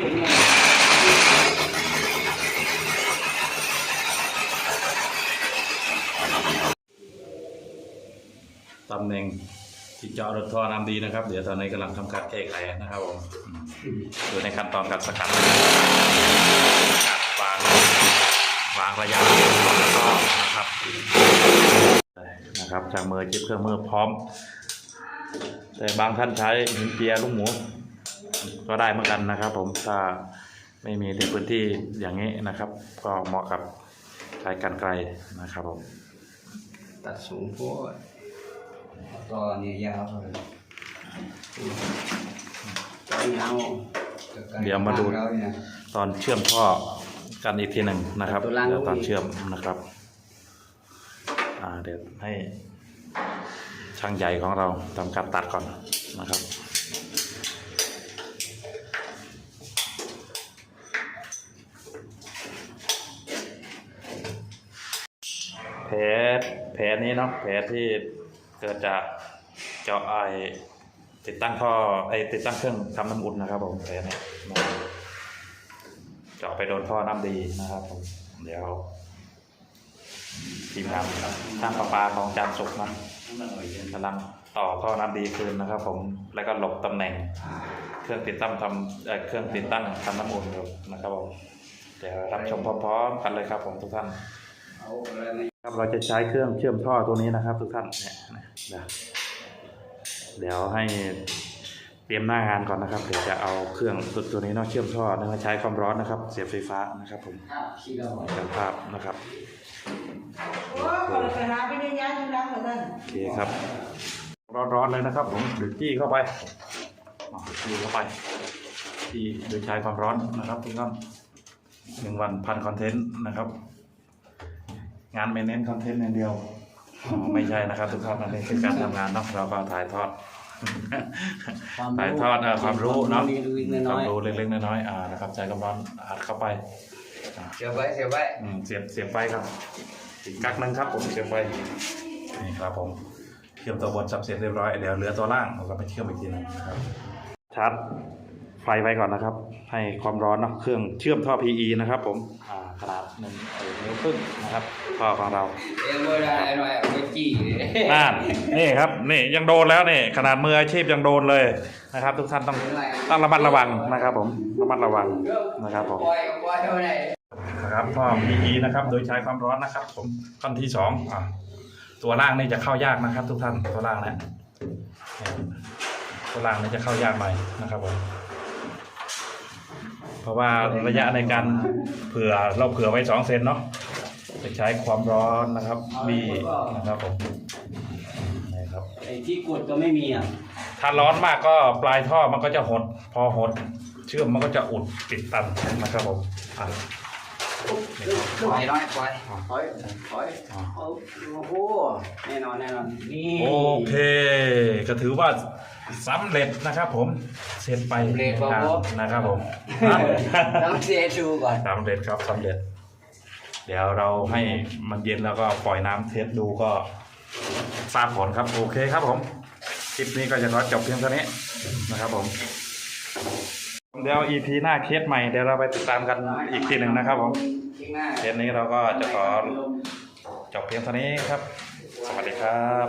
ตำแหน่งที่เจาะรถท่อน้ำดีนะครับ เดี๋ยวตอนนี้กำลังทำการแก้ไขนะครับผมอืมอยู่ในขั้นตอนการสกัดวางวางระยะแล้วก็นะครับนะครับจากมือจิบเครื่องมือพร้อม แต่บางท่านใช้หินเจียลูกหมู ก็ได้เหมือนกันนะครับ ผมถ้าไม่มีในพื้นที่อย่างนี้นะครับ ก็เหมาะกับใช้กันไกลนะครับผมตัดสูงโพดก็เนี่ยยาวเลยก็ยาวเดี๋ยวมาดูแล้วเนี่ยตอนเชื่อมท่อกันอีกทีหนึ่งนะครับตัวล่างเดี๋ยวตอนลูกอีกเชื่อมนะครับอ่าเดี๋ยวให้ช่างใหญ่ของเราทำการตัดก่อนนะครับ ผลแผลนี้เนาะแผลที่เกิดจากเจาะไอติดตั้งท่อไอติดตั้งเครื่องทำน้ำอุ่นนะครับผมแผลนี้นะครับเจาะไปโดนท่อน้ำดีนะครับผมเดี๋ยวทีมงานช่างประปาของจานสุกนะกำลังต่อท่อน้ำดีคืนนะครับ ผมแล้วก็หลบตำแหน่ง เครื่องติดตั้งทำเเครื่องติดตั้งทำน้ำอุ่นอยู่นะครับผมเดี๋ยวรับชมพร้อมๆกันเลยครับผมทุกท่าน เอาอะไร ครับเราจะใช้เครื่องเชื่อมท่อตัวนี้นะครับ ทุกท่านเนี่ยนะเดี๋ยวให้เตรียมหน้างานก่อนนะครับ เดี๋ยวจะเอาเครื่องตัวตัวนี้เนาะเชื่อมท่อเนื่องจากใช้ความร้อนนะครับ เสียบไฟฟ้านะครับผมภาพที่เรากันภาพนะครับโอ้ยคนไปหาไปยังย้ายทั้งนั้นเหมือนกันโอเคครับ ร้อนๆเลยนะครับ ผมหรือจี้เข้าไปอ๋อจี้เข้าไปจี้โดยใช้ความร้อนนะครับทุกท่านหนึ่งวันพันคอนเทนต์นะครับ งานไม่เน้นคอนเทนต์อย่างเดียวอ๋อไม่ใช่นะครับ ทุกท่านอันนี้คือการทำงานเนาะเราก็ถ่ายทอดถ่ายทอดเอ่อความรู้เนาะมีรู้อีกคน้วาอมยรู้เล็กๆน้อยๆอ่านะครับใจความร้อนอัดเข้าไปอ่าๆเสียบไว้เสียบไว้อืมเสียบเสียบไฟครับอีกกักหนึงครับผมเสียบไฟนี่ครับผมเชื่อมตัวบนสับเสร็จเรียบร้อยเดี๋ยวเหลือตัวล่างเราก็ไปเชื่อมอีกทีหนึงนะครับชาร์จ ไฟไว้ก่อนนะครับ ให้ความร้อนเนาะเครื่องเชื่อมท่อ PE นะครับผมอ่าขนาดหนึ่งเอ่อนิ้วครึ่งนะครับท่อของเราเอ็มไม่ได้หน่อยเอาไปจี้เลยน่านนี่ครับนี่ยังโดนแล้วนี่ขนาดมืออาชีพยังโดนเลยนะครับ ทุกท่านต้องต้องระมัดระวังนะครับ ผมระมัดระวังนะครับผมปล่อยปล่อยเท่าไหร่นะครับท่อ PE นะครับ โดยใช้ความร้อนนะครับ ผมท่อนที่สองอะตัวล่างนี่จะเข้ายากนะครับ ทุกท่านตัวล่างนะตัวล่างนี่จะเข้ายากหน่อยนะครับผม เพราะว่าระยะในการเผื่อเราเผื่อไว้สองเซนเนาะจะใช้ความร้อนนะครับบีนะครับผมนี่ครับไอ้ที่กดก็ไม่มีอะถ้าร้อนมากก็ปลายท่อมันก็จะหด พอหด เชื่อมมันก็จะอุดติดตันนะครับผมอะ ปล่อยน้อยปล่อยปล่อยปล่อยอะเอาโอ้โหแน่นอนแน่นอนนี่โอเค ก็ถือว่าสำเร็จนะครับผมเสร็จไปนะครับผมต้องเสียชูก่อนสำเร็จครับสำเร็จ เดี๋ยวเราให้มันเย็นแล้วก็ปล่อยน้ำเทสดูก็ทราบผลครับโอเคครับผมคลิปนี้ก็จะขอจบเพียงเท่านี้นะครับผม เดี๋ยว EP หน้าเคสใหม่เดี๋ยวเราไปติดตามกันอีกทีหนึ่งนะครับผมเคสนี้เราก็จะขอจบเพียงเท่านี้ครับ สวัสดีครับ